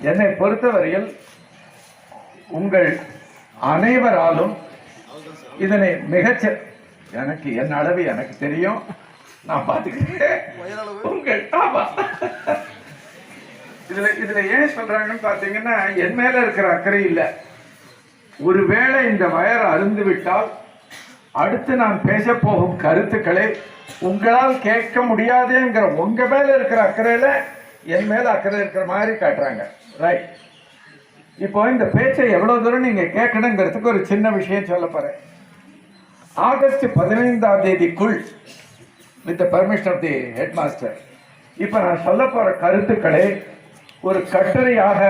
என்னை பொறுத்தவரையில் உங்கள் அனைவராலும் இதனை மிகச்ச எனக்கு என் அளவு எனக்கு தெரியும். நான் பார்த்துக்கிறேன். உங்கள் ஆமா. இதுல இதுல ஏன் சொல்றாங்கன்னு பாத்தீங்கன்னா என் மேல இருக்கிற அக்கறை இல்ல. ஒருவேளை இந்த வயர் அருந்து விட்டால் அடுத்து நான் பேச போகும் கருத்துக்களை உங்களால் கேட்க முடியாதுங்கிற உங்க மேல இருக்கிற அக்கறையில என் மேல அக்கறை இருக்கிற மாதிரி காட்டுறாங்க. ரைட் இப்போ இந்த பேச்சை எவ்வளவு தூரம் நீங்க கேட்கணுங்கிறதுக்கு ஒரு சின்ன விஷயம் சொல்ல போறேன். ஆகஸ்ட் பதினைந்தாம் தேதிக்குள் with permission of the head master இப்போ நான் சொல்ல போற கருத்துக்களை ஒரு கட்டுரையாக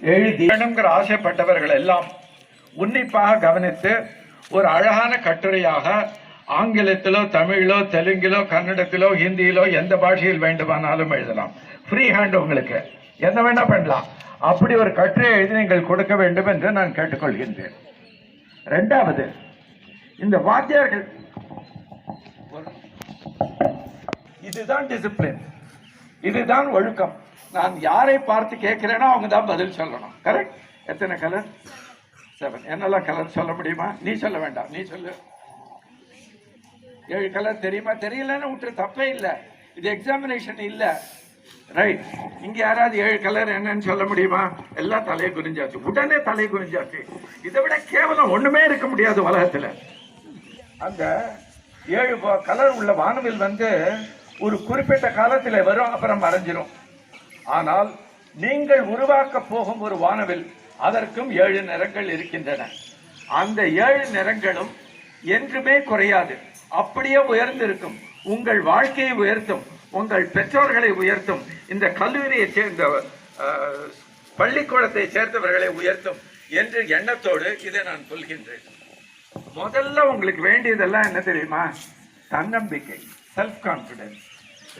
எழுதி வேணுங்கிற ஆசைப்பட்டவர்கள் எல்லாம் உன்னிப்பாக கவனித்து ஒரு அழகான கட்டுரையாக ஆங்கிலத்திலோ தமிழிலோ தெலுங்கிலோ கன்னடத்திலோ ஹிந்தியிலோ எந்த பாஷையில் வேண்டுமானாலும் எழுதலாம். ஃப்ரீ ஹேண்ட் உங்களுக்கு. என்ன வேணா பண்ணலாம். அப்படி ஒரு கட்டுரை எழுதி நீங்கள் கொடுக்க வேண்டும் என்று நான் கேட்டுக்கொள்கின்றேன். ரெண்டாவது இந்த வாத்தியார்கள் இதுதான் டிசிப்ளின் இதுதான் ஒழுக்கம். நான் யாரை பார்த்து கேட்கிறேனோ அவங்க தான் பதில் சொல்லணும். கரெக்ட் எத்தனை கலர் செவன் என்னெல்லாம் கலர் சொல்ல முடியுமா? நீ சொல்ல வேண்டாம். நீ சொல்லு. ஏழு கலர் தெரியுமா? தெரியலன்னு விட்டு தப்பே இல்லை. இது எக்ஸாமினேஷன் இல்லை. ரைட் இங்க யாராவது ஏழு கலர் என்னன்னு சொல்ல முடியுமா? எல்லாம் தலையை குறிஞ்சாச்சு உடனே தலை குறிஞ்சாச்சு இதை விட கேவலம் ஒண்ணுமே இருக்க முடியாது உலகத்துல. அந்த ஏழு கலர் உள்ள வானவில் வந்து ஒரு குறிப்பிட்ட காலத்தில் வரும் அப்புறம் மறைஞ்சிரும் ஆனால் நீங்கள் உருவாக்க போகும் ஒரு வானவில் அதற்கும் ஏழு நிறங்கள் இருக்கின்றன. அந்த ஏழு நிறங்களும் என்றுமே குறையாது. அப்படியே உயர்ந்திருக்கும். உங்கள் வாழ்க்கையை உயர்த்தும். உங்கள் பெற்றோர்களை உயர்த்தும் இந்த கல்லூரியை சேர்ந்த பள்ளிக்கூடத்தை சேர்ந்தவர்களை உயர்த்தும் என்று எண்ணத்தோடு இதை நான் சொல்கின்றேன். முதல்ல உங்களுக்கு வேண்டியதெல்லாம் என்ன தெரியுமா? தன்னம்பிக்கை செல்ஃப் கான்பிடன்ஸ்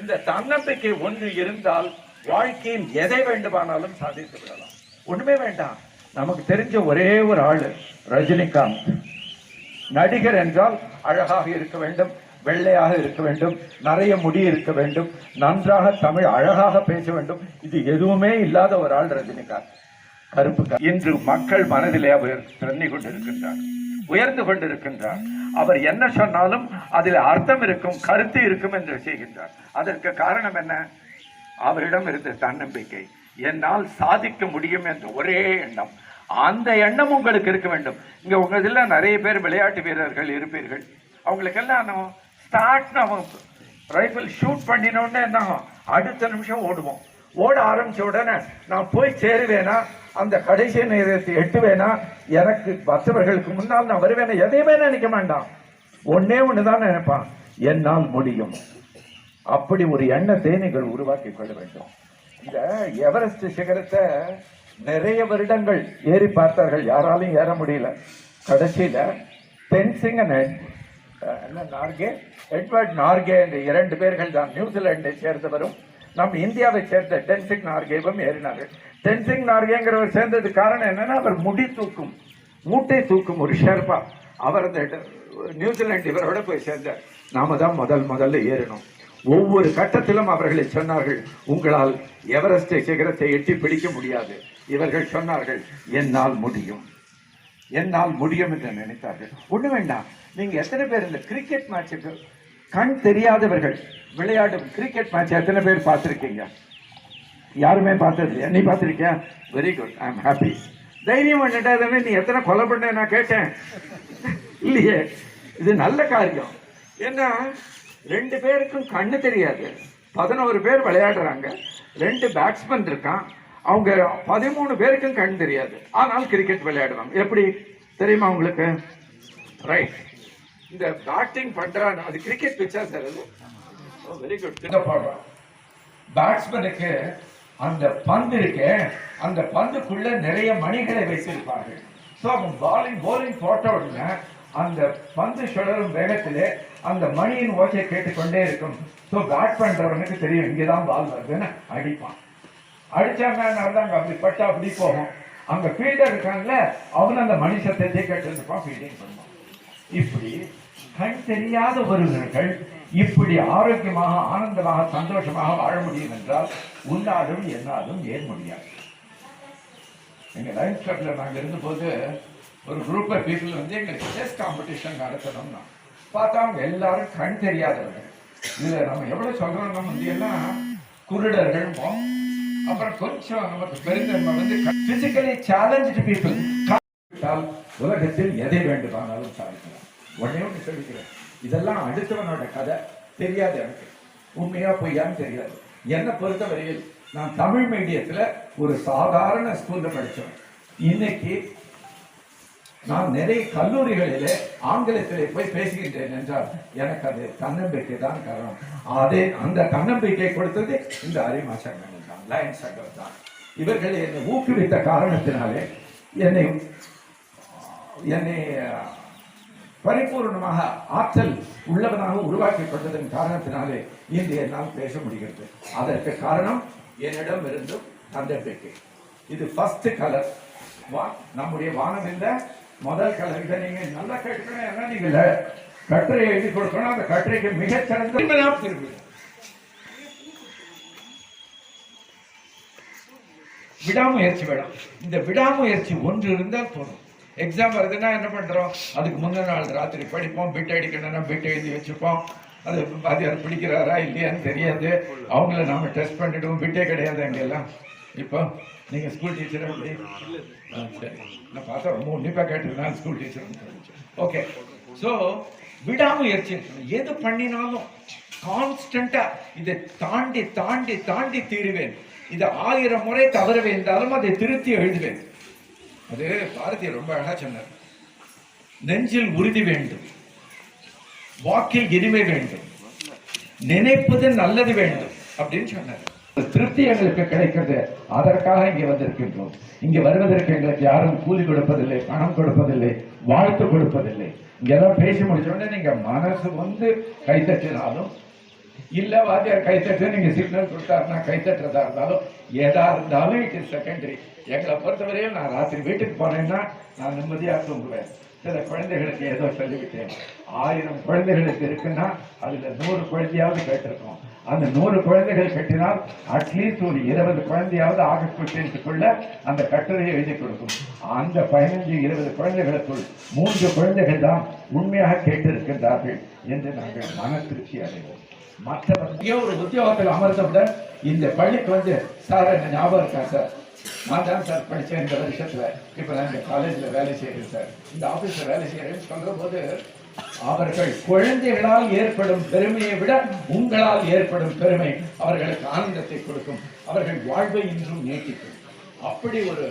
இந்த தன்னம்பிக்கை ஒன்று இருந்தால் வாழ்க்கையில் எதை வேண்டுமானாலும் சாதித்து விடலாம். ஒண்ணுமே வேண்டாம். நமக்கு தெரிஞ்ச ஒரே ஒரு ஆள் ரஜினிகாந்த். நடிகர் என்றால் அழகாக இருக்க வேண்டும். வெள்ளையாக இருக்க வேண்டும் நிறைய முடி இருக்க வேண்டும் நன்றாக தமிழ் அழகாக பேச வேண்டும். இது எதுவுமே இல்லாத ஒரு ஆள் ரஜினிகாந்த். கருப்பு இன்று மக்கள் மனதிலே அவர் திறந்து கொண்டிருக்கின்றார் உயர்ந்து கொண்டிருக்கின்றார். அவர் என்ன சொன்னாலும் அதில் அர்த்தம் இருக்கும் கருத்து இருக்கும் என்று செய்கின்றார். அதற்கு காரணம் என்ன? அவரிடம் இருந்த தன்னம்பிக்கை. என்னால் சாதிக்க முடியும் என்ற ஒரே எண்ணம். அந்த எண்ணம் உங்களுக்கு இருக்க வேண்டும். இங்கே உங்களதெல்லாம் நிறைய பேர் விளையாட்டு வீரர்கள் இருப்பீர்கள். அவங்களுக்கெல்லாம் ஸ்டார்ட் அவன் ரைஃபிள் ஷூட் பண்ணினோடனே என்ன அடுத்த நிமிஷம் ஓடுவோம். ஓட ஆரம்பித்த உடனே நான் போய் சேருவேனா? அந்த கடைசி நேரத்தை எட்டுவேனா? எனக்கு மற்றவர்களுக்கு முன்னால் நான் வருவேனா? எதையுமே நினைக்க வேண்டாம் ஒன்னே ஒண்ணுதான் நினைப்பான். என்னால் முடியும். அப்படி ஒரு எண்ணத்தை நீங்கள் உருவாக்கி கொள்ள வேண்டும். இந்த எவரெஸ்ட் சிகரத்தை நிறைய வருடங்கள் ஏறி பார்த்தார்கள். யாராலையும் ஏற முடியல. கடைசியில் தென்சிங் நார்கே? எட்வர்ட் நார்கே என்ற இரண்டு பேர்கள் தான் நியூசிலாண்டை சேர்ந்தவரும் நம் இந்தியாவை சேர்ந்த டென்சிங் நார்கேவும் ஏறினார்கள். டென்சிங் நார்கேங்கிறவர் சேர்ந்தது காரணம் என்னன்னா அவர் முடி தூக்கும் மூட்டை தூக்கும் ஒரு ஷெர்பா. அவர் அந்த நியூசிலாண்டு நியூசிலாந்து இவரோட போய் சேர்ந்தார். நாம தான் முதல் முதல்ல ஏறணும். ஒவ்வொரு கட்டத்திலும் அவர்களை சொன்னார்கள் உங்களால் எவரெஸ்ட் சிகரத்தை எட்டி பிடிக்க முடியாது. இவர்கள் சொன்னார்கள் என்னால் முடியும். என்னால் முடியும் என்று நினைத்தார்கள். ஒண்ணு வேண்டாம். நீங்க எத்தனை பேர் இந்த கிரிக்கெட் மேட்சுக்கு கண் தெரியாதவர்கள் விளையாடும் கிரிக்கெட் மேட்ச் எத்தனை பேர் பார்த்துருக்கீங்க? யாருமே பார்த்தது இல்லையா நீ பார்த்துருக்கியா? Very good I am happy தைரியம் பண்ணிட்டாதானே நீ எத்தனை கொலை பண்ண நான் கேட்டேன். இல்லையே. இது நல்ல காரியம். ஏன்னா ரெண்டு பேருக்கும் கண்ணு தெரியாது. பதினோரு பேர் விளையாடுறாங்க. ரெண்டு பேட்ஸ்மேன் இருக்கான். அவங்க பதிமூணு பேருக்கும் கண் தெரியாது. ஆனால் கிரிக்கெட் விளையாடுவாங்க. எப்படி? தெரியுமா உங்களுக்கு? ரைட் இந்த பேட்டிங் பண்றான் அது கிரிக்கெட் பிச்சா சார் அது. வெரி குட் பாடுறான் பேட்ஸ்மேனுக்கு அந்த பந்து இருக்கு. அந்த பந்துக்குள்ள நிறைய மணிகளை வைத்திருப்பார்கள். ஸோ அவங்க பாலிங் போலிங் போட்ட உடனே அந்த பந்து சுழலும் வேகத்திலே அந்த மணியின் ஓசை கேட்டுக்கொண்டே இருக்கும். ஸோ பேட் பண்றவனுக்கு தெரியும் இங்கதான் பால் வருதுன்னு அடிப்பான். அடிச்சாங்க அங்கே அப்படி பட்டா அப்படி போகும். அங்க ஃபீல்டர் இருக்காங்கல்ல அவன் அந்த மனுஷத்தை கேட்டு இருப்பான் ஃபீல்டிங் பண்ணுவான் இப்படி கண் தெரியாத ஒருவர்கள் இப்படி ஆரோக்கியமாக ஆனந்தமாக சந்தோஷமாக வாழ முடியும் என்றால் உன்னாலும் என்னாலும் ஏன் முடியாது? எங்க லைஃப் கிளப்ல நாங்க இருந்தபோது ஒரு குரூப் ஆஃப் பீப்புள் வந்து எங்களுக்கு செஸ் காம்படிஷன் நடத்தணும்னா பார்த்தா அவங்க எல்லாரும் கண் தெரியாதவர்கள். இதுல நம்ம எவ்வளவு சொல்றோம் வந்து எல்லாம் குருடர்கள் அப்புறம் கொஞ்சம் நமக்கு பெருந்தன்மை வந்து பிசிக்கலி சேலஞ்சு பீப்புள் உலகத்தில் எதை வேண்டுமானாலும் சாதிக்கலாம். உடனே ஒன்று சொல்லிக்கிறேன். இதெல்லாம் அடுத்தவனோட கதை. தெரியாது எனக்கு. உண்மையா பொய்யான்னு தெரியாது. என்னை பொறுத்தவரையில் நான் தமிழ் மீடியத்தில் ஒரு சாதாரண ஸ்கூலில் படித்தோம் இன்னைக்கு நான் நிறைய கல்லூரிகளிலே ஆங்கிலத்திலே போய் பேசுகின்றேன் என்றால் எனக்கு அது தன்னம்பிக்கை தான் காரணம். அதே அந்த தன்னம்பிக்கை கொடுத்தது இந்த அரிமா சங்கங்கள் தான் லயன் சங்கம் தான். இவர்கள் என்னை ஊக்குவித்த காரணத்தினாலே என்னை என்னை பரிபூர்ணமாக ஆற்றல் உள்ளவனாக உருவாக்கப்பட்டதன் காரணத்தினாலே இன்று என்னால் பேச முடிகிறது. அதற்கு காரணம் என்னிடம் இருந்தும் தன்னம்பிக்கை. இது ஃபர்ஸ்ட் கலர் வா நம்முடைய இல்லை முதல் இதை நீங்க நல்லா கேட்கணும் ஏன்னா நீங்க ல- கட்டுரை எழுதி கொடுக்கணும் அந்த கட்டுரைக்கு மிகச்சிறந்த திரும்பி விடாமுயற்சி வேணும். இந்த விடாமுயற்சி ஒன்று இருந்தால் போதும். எக்ஸாம் வருதுன்னா என்ன பண்றோம்? அதுக்கு முந்தின நாள் ராத்திரி படிப்போம். பிட் அடிக்கணும்னா பிட் எழுதி வச்சுப்போம். அது வாத்தியார் பிடிக்கிறாரா இல்லையான்னு தெரியாது. அவங்கள நாம டெஸ்ட் பண்ணிடுவோம். பிட்டே கிடையாது அங்கெல்லாம் இப்போ நீங்கள் ஸ்கூல் டீச்சரா எப்படி சரி நான் பார்த்தா ரொம்ப உன்னிப்பாக கேட்டிருந்தேன். ஸ்கூல் டீச்சர் ஓகே ஸோ விடாமுயற்சி எது பண்ணினாலும் கான்ஸ்டண்டா இதை தாண்டி தாண்டி தாண்டி தீருவேன். இதை ஆயிரம் முறை தவற வேண்டாலும் அதை திருத்தி எழுதுவேன். அது பாரதியார் ரொம்ப அழகா சொன்னார். நெஞ்சில் உறுதி வேண்டும். வாக்கில் இனிமை வேண்டும். நினைப்பது நல்லது வேண்டும். அப்படின்னு சொன்னார். திருப்தி எங்களுக்கு கிடைக்கிறது. அதற்காக இங்கே வந்திருக்கின்றோம். இங்க வருவதற்கு எங்களுக்கு யாரும் கூலி கொடுப்பதில்லை பணம் கொடுப்பதில்லை வாழ்த்து கொடுப்பதில்லை. இங்கெல்லாம் பேசி முடிச்ச உடனே நீங்க மனசு வந்து கைத்தட்டினாலும் இல்ல வாத்தியார் கைத்தட்டு நீங்க சிக்னல் கொடுத்தாருன்னா கைத்தட்டுறதா இருந்தாலும் எதா இருந்தாலும் இட் இஸ் செகண்டரி எங்களை பொறுத்தவரையும் நான் ராத்திரி வீட்டுக்கு போனேன்னா நான் நிம்மதியாக தூங்குவேன். சில குழந்தைகளுக்கு ஏதோ சொல்லிவிட்டேன். ஆயிரம் குழந்தைகளுக்கு இருக்குன்னா அதுல நூறு குழந்தையாவது கேட்டிருக்கோம். அந்த நூறு குழந்தைகள் கட்டினால் அட்லீஸ்ட் ஒரு இருபது குழந்தையாவது ஆகஸ்ட் பிப்டீன்த்துக்குள்ள அந்த கட்டுரையை எழுதி கொடுக்கும். அந்த பதினஞ்சு இருபது குழந்தைகளுக்குள் மூன்று குழந்தைகள் தான் உண்மையாக கேட்டிருக்கின்றார்கள் என்று நாங்கள் மன திருப்தி அடைவோம் மற்றவங்க ஒரு உத்தியோகத்தில் அமர்ந்தவுடன் இந்த பள்ளிக்கு வந்து சார் என்ன ஞாபகம் இருக்கா சார்? நான் தான் சார் படித்தேன் இந்த வருஷத்தில். இப்போ நான் இந்த காலேஜில் வேலை செய்கிறேன் சார். இந்த ஆஃபீஸில் வேலை செய்யறேன்னு சொல்கிற போது அவர்கள் குழந்தைகளால் ஏற்படும் பெருமையை விட உங்களால் ஏற்படும் பெருமை அவர்களுக்கு ஆனந்தத்தை கொடுக்கும். அவர்கள் வாழ்வை இன்றும் நீட்டிக்கும். அப்படி ஒரு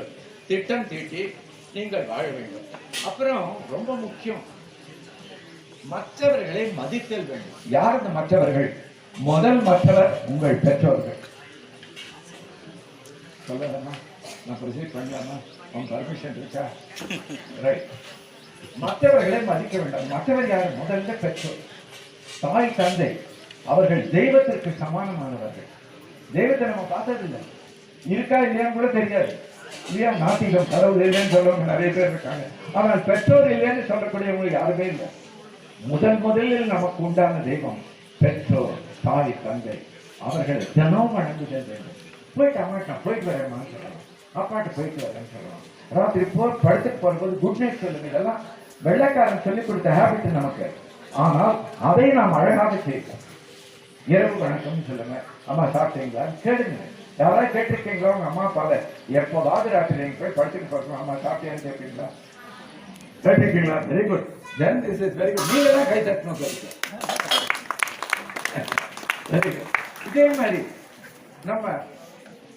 திட்டம் தீட்டி நீங்கள் வாழ வேண்டும். அப்புறம் ரொம்ப முக்கியம் மற்றவர்களை மதித்தல் வேண்டும். யார் இந்த மற்றவர்கள்? முதல் மற்றவர் உங்கள் பெற்றோர்கள். சொல்லலாமா நான் ப்ரொசீட் பண்ணலாமா? உன் பர்மிஷன் இருக்கா? ரைட் மற்றவர்களை மதிக்க வேண்டாம். மற்றவர் யார்? முதல்ல பெற்றோர். தாய் தந்தை. அவர்கள் தெய்வத்திற்கு சமானமானவர்கள். தெய்வத்தை நம்ம பார்த்ததில்லை. இருக்கா இல்லையான்னு கூட தெரியாது. இல்லையா? நாத்திகம் கடவுள் இல்லைன்னு சொல்றவங்க நிறைய பேர் இருக்காங்க. ஆனால் பெற்றோர் இல்லைன்னு சொல்லக்கூடியவங்க யாருமே இல்லை. முதல் முதலில் நமக்கு உண்டான தெய்வம் பெற்றோர் தாய் தந்தை. அவர்கள் தினம் வணங்குதல் வேண்டும். போயிட்டு அம்மாட்டா போயிட்டு வரேன் சொல்லலாம். அப்பாட்ட போயிட்டு வரேன்னு சொல்லலாம். ராத்திரி போ படுத்துக்கு போகும்போது குட் நைட் சொல்லுங்க. இதெல்லாம் வெள்ளைக்காரன் சொல்லி கொடுத்த ஹேபிட் நமக்கு. ஆனால் அதை நாம் அழகாக செய்வோம். இரவு வணக்கம் சொல்லுங்க. அம்மா சாப்பிட்டீங்களா? கேளுங்க. யாராவது கேட்டிருக்கீங்களா? உங்க அம்மா அப்பால எப்போதாவது ராத்திரி நீங்க போய் படுத்துட்டு போறோம் அம்மா சாப்பிட்டியான்னு கேட்பீங்களா கேட்டிருக்கீங்களா? Very good then this is very good நீங்க தான் கை தட்டணும் சொல்லுங்க வெரி குட் இதே மாதிரி நம்ம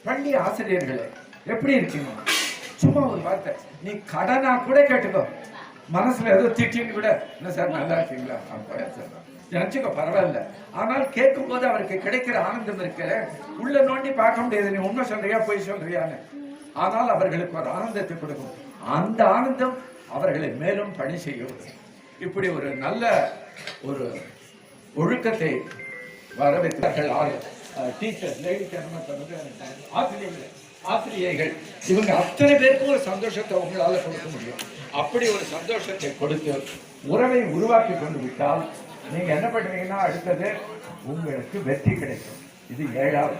பள்ளி ஆசிரியர்களே எப்படி இருக்கீங்க? சும்மா ஒரு வார்த்தை. நீ கடனா கூட கேட்டுக்கோ. மனசுல ஏதோ திட்டின்னு கூட என்ன சார் நல்லா இருக்கீங்களா? அப்பா சார். நினைச்சுக்கோ பரவாயில்ல. ஆனால் கேட்கும் போது அவருக்கு கிடைக்கிற ஆனந்தம் இருக்க. உள்ள நோண்டி பார்க்க முடியாது. நீ உண்மை சொல்றியா பொய் சொல்றியான்னு. ஆனால் அவர்களுக்கு ஒரு ஆனந்தத்தை கொடுக்கும். அந்த ஆனந்தம் அவர்களை மேலும் பணி செய்யும். இப்படி ஒரு நல்ல ஒரு ஒழுக்கத்தை வரவேற்றார்கள். டீச்சர்ஸ் லேடி ஆசிரியர்கள். ஆசிரியைகள் இவங்க அத்தனை பேருக்கும் ஒரு சந்தோஷத்தை உங்களால் கொடுக்க முடியும். அப்படி ஒரு சந்தோஷத்தை கொடுத்து உறவை உருவாக்கி கொண்டு விட்டால் நீங்க என்ன பண்ணுவீங்கன்னா அடுத்தது உங்களுக்கு வெற்றி கிடைக்கும். இது ஏழாவது.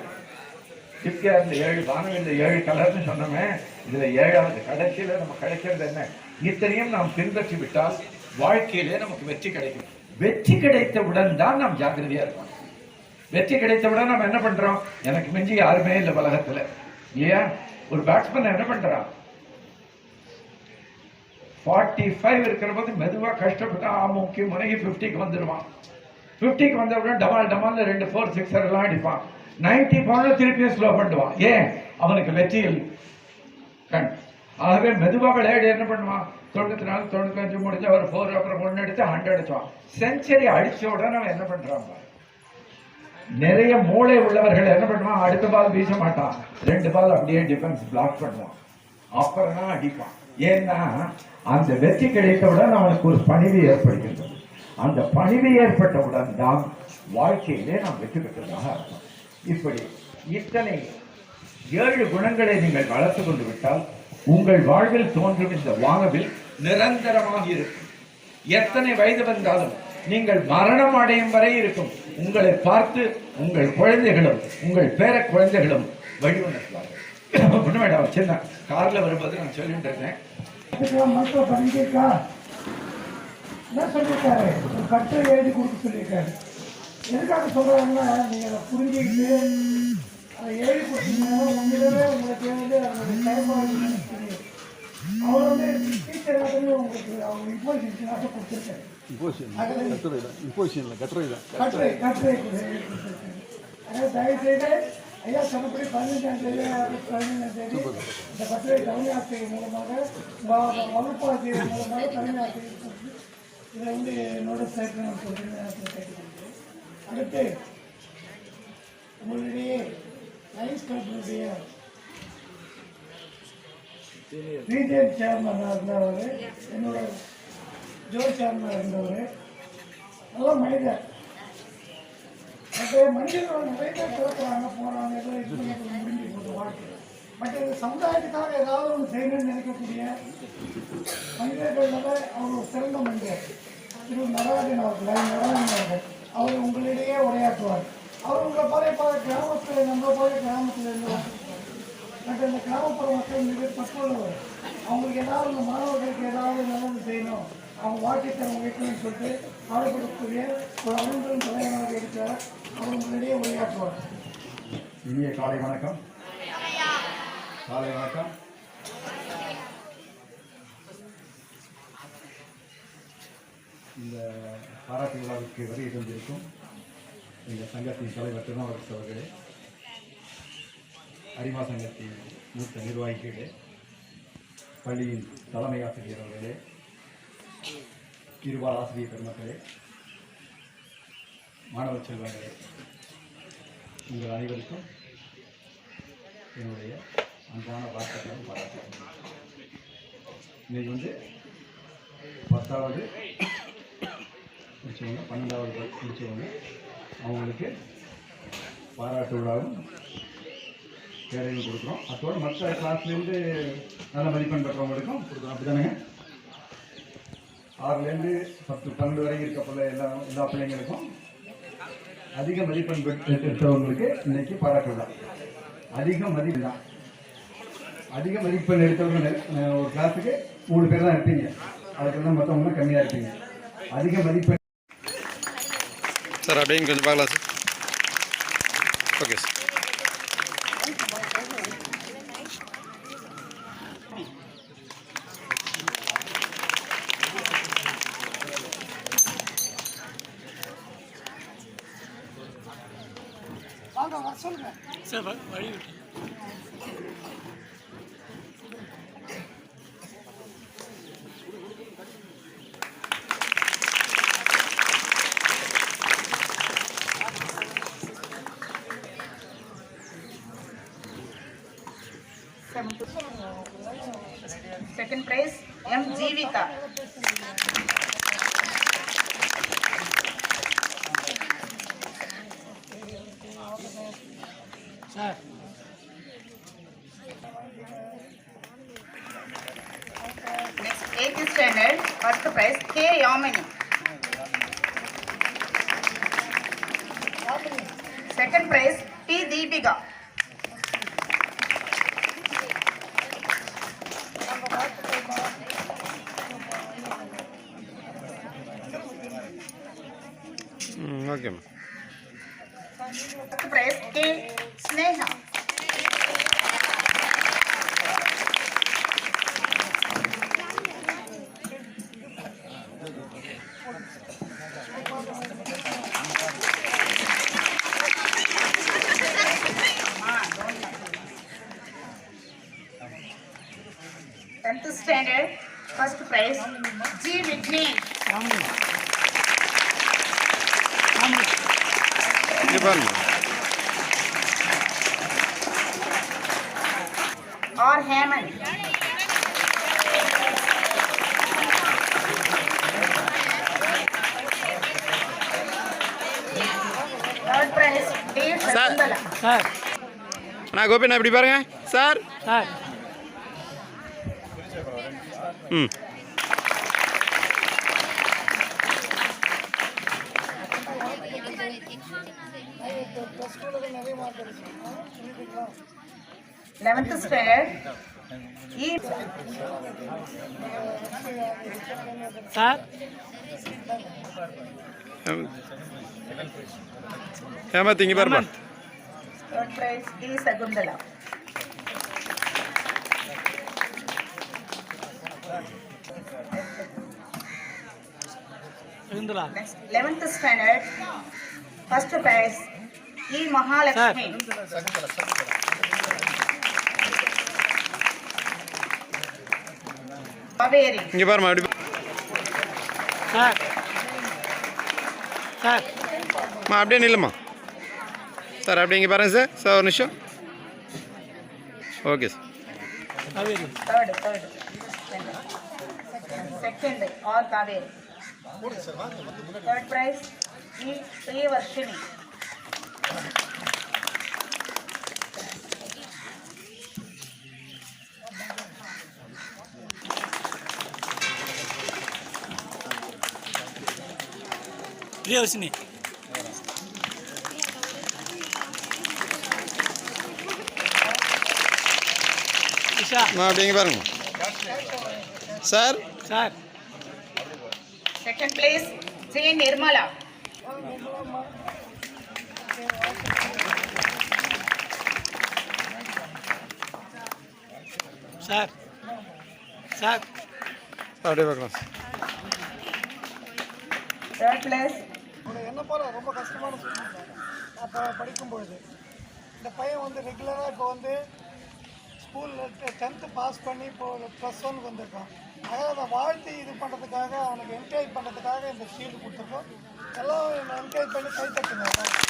சிப்கார்ல ஏழு வானவில் ஏழு கலர்னு சொன்னோமே இதுல ஏழாவது. கடைசியில நம்ம கிடைக்கிறது என்ன? இத்தனையும் நாம் பின்பற்றி விட்டால் வாழ்க்கையிலே நமக்கு வெற்றி கிடைக்கும். வெற்றி கிடைத்தவுடன் தான் நாம் ஜாக்கிரதையா இருக்கணும் வெற்றி கிடைத்தவுடன் நம்ம என்ன பண்றோம்? எனக்கு மிஞ்சி யாருமே இல்லை உலகத்துல. இல்லையா? ஒரு பேட்ஸ்மேன் என்ன பண்றான்? ஃபார்ட்டி ஃபைவ் இருக்கிற போது மெதுவாக கஷ்டப்பட்டு ஆமுக்கி முனைகி ஃபிஃப்டிக்கு வந்துடுவான். ஃபிஃப்டிக்கு வந்த உடனே டமால் டமால் ரெண்டு ஃபோர் சிக்ஸர் எல்லாம் அடிப்பான். நைன்டி போன திருப்பியும் ஸ்லோ பண்ணுவான். ஏன்? அவனுக்கு வெற்றியில் கண். ஆகவே மெதுவாக விளையாடி என்ன பண்ணுவான்? தொண்ணூற்றி நாலு தொண்ணூத்தஞ்சு முடிஞ்சு அவர் ஃபோர் அப்புறம் ஒன்று எடுத்து ஹண்ட்ரட் அடிச்சுவான். செஞ்சுரி அடித்த உடனே அவன் என்ன பண்ணுறான் பாரு. நிறைய மூளை உள்ளவர்கள் என்ன பண்ணுவான் அடுத்த பால் வீச மாட்டான். ரெண்டு பால் அப்படியே டிஃபென்ஸ் பிளாக் பண்ணுவான். அப்புறம் தான் அடிப்பான். ஏன்னா அந்த வெற்றி கிடைத்தவுடன் அவனுக்கு ஒரு பணிவு ஏற்படுகின்றது. அந்த பணிவு ஏற்பட்டவுடன் தான் வாழ்க்கையிலே நாம் வெற்றி பெற்றதாக அர்த்தம். இப்படி இத்தனை ஏழு குணங்களை நீங்கள் வளர்த்து கொண்டு விட்டால் உங்கள் வாழ்வில் தோன்றும் இந்த வானவில் நிரந்தரமாக இருக்கும். எத்தனை வயது வந்தாலும் நீங்கள் மரணம் அடையும் வரை இருக்கும். உங்களை பார்த்து உங்கள் குழந்தைகளும் உங்கள் பேர குழந்தைகளும் வழிவகுப்பார்கள் ஒன்றும் வேண்டாம் சின்ன கார்ல வரும்போது நான் சொல்லிட்டு இருந்தேன் மருத்துவ என்ன சொல்லியிருக்காரு? ஒரு கட்டுரை எழுதி கொடுக்க சொல்லியிருக்காரு. எதுக்காக சொல்றாங்கன்னா நீங்க அதை புரிஞ்சுக்கிட்டு அதை எழுதி கொடுத்தீங்கன்னா உண்மையிலே உங்களுக்கு வந்து அதனுடைய செயல்பாடு தெரியும். அவர் வந்து டீச்சர் உங்களுக்கு அவங்க இம்போசிஷன் கொடுத்துருக்காரு இம்போசிஷன் கட்டுரை தான் இம்போசிஷன் கட்டுரை தான் கட்டுரை கட்டுரை கொடுத்துருக்காரு அதாவது தயவு ஐயா சொன்னபடி பதினஞ்சாம் தேதி பதினஞ்சாம் தேதி இந்த கட்டுரை தமிழாசிரியர் மூலமாக வகுப்பாசிரியர் மூலமாக தமிழாசிரியர் கொடுத்து வந்து என்னோட அடுத்து உங்களுடைய லைன்ஸ் ரீஜியன் சேர்மனாக இருந்தவர் என்னோட ஜோ சேர்மனாக இருந்தவர் நல்ல மனிதர் மற்ற மனிதர்கள் நிறைய பேர் பிறக்கிறாங்க போகிறாங்க ஏதோ இது பண்ணி முடிஞ்சு போகுது வாழ்க்கை. பட் இது சமுதாயத்துக்காக ஏதாவது ஒன்று செய்யணும்னு நினைக்கக்கூடிய மனிதர்களாக அவர் ஒரு சிறந்த மனிதர் திரு நடராஜன் அவர்கள் நடராஜன் அவர்கள் அவர் உங்களிடையே உரையாற்றுவார். அவர் உங்களை போல பல கிராமத்தில் நம்ம போல கிராமத்தில் இருந்து பட் இந்த கிராமப்புற மக்கள் மிக பற்றுள்ளவர் அவங்களுக்கு ஏதாவது இந்த மாணவர்களுக்கு ஏதாவது நல்லது செய்யணும். அவங்க வாழ்க்கைத்தரம் வைக்கணும்னு சொல்லிட்டு பாடுபடக்கூடிய ஒரு அருந்தரும் தலைவராக இருக்கிற அவர் உங்களிடையே உரையாற்றுவார். இனிய காலை வணக்கம். காலை வணக்கம். இந்த பாராட்டு விழாவுக்கு வருகை தந்திருக்கும் எங்கள் சங்கத்தின் தலைவர் திருநாவரசு அவர்களே. அரிமா சங்கத்தின் மூத்த நிர்வாகிகளே பள்ளியின் தலைமை ஆசிரியர் அவர்களே இருபால் ஆசிரியர் பெருமக்களே மாணவ செல்வங்களே உங்கள் அனைவருக்கும் என்னுடைய அன்பான வார்த்தைகளும் பாராட்டுகளும் இன்னைக்கு வந்து பத்தாவது முடிச்சவங்க பன்னெண்டாவது முடிச்சவங்க அவங்களுக்கு பாராட்டு விழாவும் பேரையும் கொடுக்குறோம். அதோடு மற்ற கிளாஸ்லேருந்து நல்ல மதிப்பெண் பெற்றவங்களுக்கும் கொடுக்குறோம். அப்படிதானே ஆறுலேருந்து பத்து பன்னெண்டு வரை இருக்க பிள்ளை எல்லா எல்லா பிள்ளைங்களுக்கும் அதிக மதிப்பெண் பெற்றவங்களுக்கு இன்னைக்கு பாராட்டு விழா அதிக மதிப்பு தான் அதிக மதிப்பெண் எடுத்தவங்க ஒரு கிளாஸுக்கு மூணு பேர் தான் இருப்பீங்க. அதுக்கு தான் மற்றவங்க கம்மியாக இருப்பீங்க. அதிக மதிப்பெண் சார் அப்படியே கொஞ்சம் பார்க்கலாம் sir. Okay sir. Ok. Dobre, ešte. இங்கே பாருங்க R. Hemant. Third prize D. Shakundala. Sir அண்ணா கோபிண்ணா இப்படி பாருங்க சார் சார் ம் ಹೇಮಂತ್ ಹಿಂಗೆ ಬರ್ಬಾ Shakuntala eleventh standard first prize E Mahalakshmi Kaveri sir sir அம்மா அப்படியே நில்லுமா சார் அப்படியே இங்கே பாருங்க சார் சார் ஒரு நிமிஷம் okay sir Kaveri Third, third. Second, or Kaveri. Third prize E. Priyavarshini. Priyavasini Isha அம்மா அப்படியே இங்கே பாருங்க sir sir Second place J. Nirmala. Sir sir அப்படியே பார்க்கலாம் சார் Third place உனக்கு என்ன போல ரொம்ப கஷ்டமான சூழ்நிலை அப்போ படிக்கும்பொழுது இந்த பையன் வந்து ரெகுலராக இப்போ வந்து ஸ்கூலில் டென்த்து பாஸ் பண்ணி இப்போ ப்ளஸ் ஒன் வந்திருக்கான். அதாவது அதை வாழ்த்து இது பண்ணுறதுக்காக அவனுக்கு என்கரேஜ் பண்ணுறதுக்காக இந்த ஷீல்டு கொடுத்துருக்கோம். எல்லாம் என்கரேஜ் பண்ணி கைத்தட்டுங்க தட்டுங்க எல்லாம்.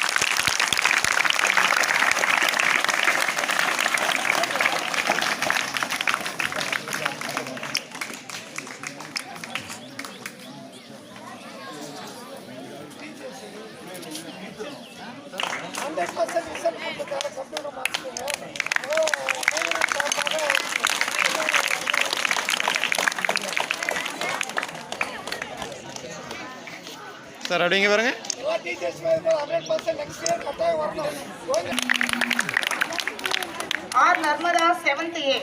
ஹண்ட்ரட் பர்சன்ட் ரிசல்ட் கொடுத்ததுக்காக கம்ப்யூட்டர் மாற்றிக்கோங்க சார் அப்படியே இங்கே பாருங்க எல்லா டீச்சர்ஸுமே ஹண்ட்ரட் பர்சன்ட் நெக்ஸ்ட் இயர் கட்டாயம் வரணும் R. Narmada, seventh A.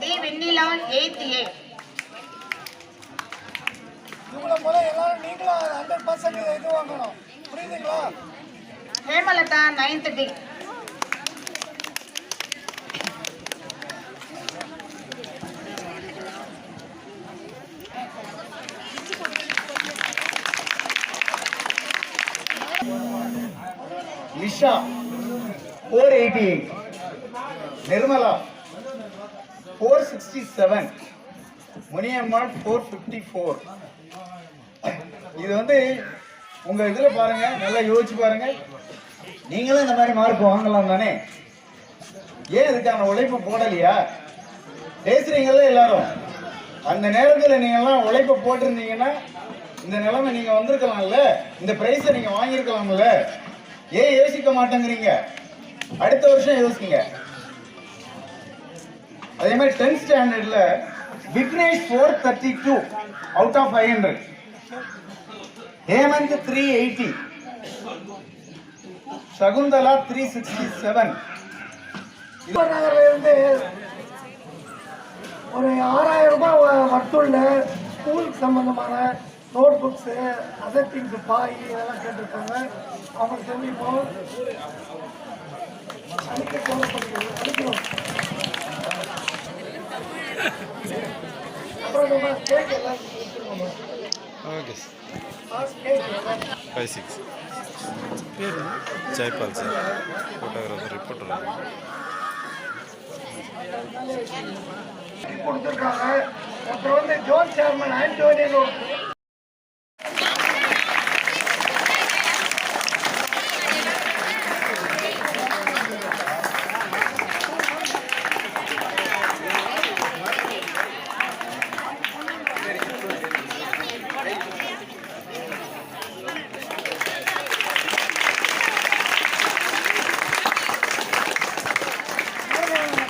D. Vinnila, eighth A. இவங்கள போல எல்லாரும் நீங்களும் ஹண்ட்ரட் பர்சன்ட் இது வாங்கணும் புரியுதுங்களா Hemalata, ninth D. Four eighty eight Nirmala four sixty seven Muniyammal four fifty four இது வந்து உங்கள் இதில் பாருங்கள் நல்லா யோசிச்சு பாருங்கள் நீங்களும் இந்த மாதிரி மார்க் வாங்கலாம் தானே? ஏன் இதுக்கான உழைப்பு போடலையா? பேசுறீங்கல்ல எல்லாரும். அந்த நேரத்தில் நீங்கள்லாம் உழைப்பு போட்டிருந்தீங்கன்னா இந்த நிலைமை நீங்கள் வந்திருக்கலாம்ல? இந்த ப்ரைஸை நீங்கள் வாங்கியிருக்கலாம்ல? ஏன் யோசிக்க மாட்டேங்கிறீங்க? அடுத்த வருஷம் யோசிங்க அதே மாதிரி டென்த் ஸ்டாண்டர்ட்ல Vignesh four thirty two out of five hundred Hemant three eighty Shakuntala three sixty seven இருந்து ஒரு ஆறாயிரம் ரூபாய் வ- வட்டுள்ள ஸ்கூல் சம்பந்தமான நோட் புக்ஸு அதர் திங்ஸ் பாய் இதெல்லாம் கேட்டிருக்காங்க. அவங்களுக்கு தெரிவிப்போம் okay sir cake five six Jaipal sir photographer reporter கொடுத்துருக்காங்க அப்புறம் வந்து ஜோன் சேர்மன் ஆண்டோனியன் ஒரு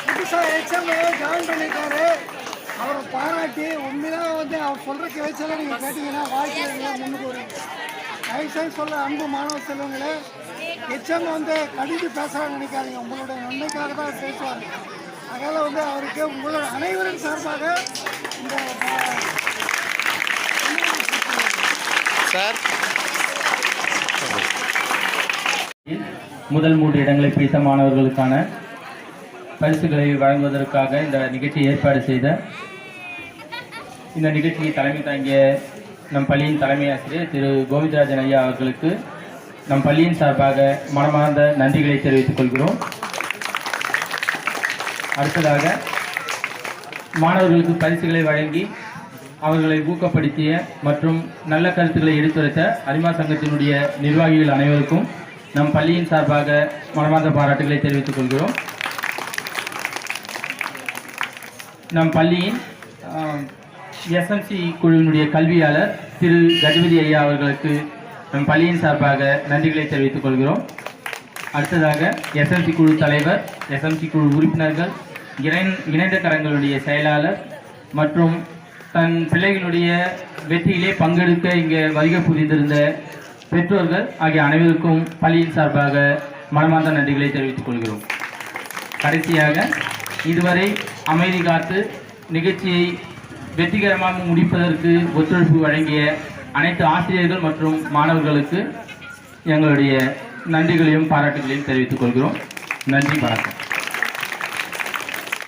புதுசாக எக்ஸாம் ஜாயின் பண்ணியிருக்காரு அவரை பாராட்டி உண்மையாக வந்து அவர் சொல்கிற கேச்செல்லாம் நீங்கள் கேட்டிங்கன்னா வாழ்க்கையில் முன்னுக்கு வருவீங்க தயவுசெய்து சொல்ல அன்பு மாணவ செல்வங்களே எக்ஸாம் வந்து கடிந்து பேசுகிறான்னு நினைக்காதீங்க. உங்களுடைய நன்மைக்காக தான் பேசுவாங்க அதனால் வந்து அவருக்கு உங்களோட அனைவரின் சார்பாக இந்த சார். முதல் மூன்று இடங்களை பிடித்த மாணவர்களுக்கான பரிசுகளை வழங்குவதற்காக இந்த நிகழ்ச்சியை ஏற்பாடு செய்த இந்த நிகழ்ச்சியை தலைமை தாங்கிய நம் பள்ளியின் தலைமை ஆசிரியர் திரு கோவிந்தராஜன் ஐயா அவர்களுக்கு நம் பள்ளியின் சார்பாக மனமார்ந்த நன்றிகளை தெரிவித்துக் கொள்கிறோம். அடுத்ததாக மாணவர்களுக்கு பரிசுகளை வழங்கி அவர்களை ஊக்கப்படுத்திய மற்றும் நல்ல கருத்துக்களை எடுத்துரைத்த அரிமா சங்கத்தினுடைய நிர்வாகிகள் அனைவருக்கும் நம் பள்ளியின் சார்பாக மனமார்ந்த பாராட்டுகளை தெரிவித்துக் கொள்கிறோம். நம் பள்ளியின் எஸ்எம்சி குழுவினுடைய கல்வியாளர் திரு கஜபதி ஐயா அவர்களுக்கு நம் பள்ளியின் சார்பாக நன்றிகளை தெரிவித்துக் கொள்கிறோம். அடுத்ததாக எஸ்எம்சி குழு தலைவர் எஸ்எம்சி குழு உறுப்பினர்கள் இணை- இணைந்த கரங்களுடைய செயலாளர் மற்றும் தன் பிள்ளைகளுடைய வெற்றியிலே பங்கெடுக்க இங்கே வருகை புரிந்திருந்த பெற்றோர்கள் ஆகிய அனைவருக்கும் பள்ளியின் சார்பாக மனமார்ந்த நன்றிகளை தெரிவித்துக் கொள்கிறோம். கடைசியாக இதுவரை அமைதி காத்து நிகழ்ச்சியை வெற்றிகரமாக முடிப்பதற்கு ஒத்துழைப்பு வழங்கிய அனைத்து ஆசிரியர்கள் மற்றும் மாணவர்களுக்கு எங்களுடைய நன்றிகளையும் பாராட்டுகளையும் தெரிவித்துக் கொள்கிறோம். நன்றி வணக்கம்.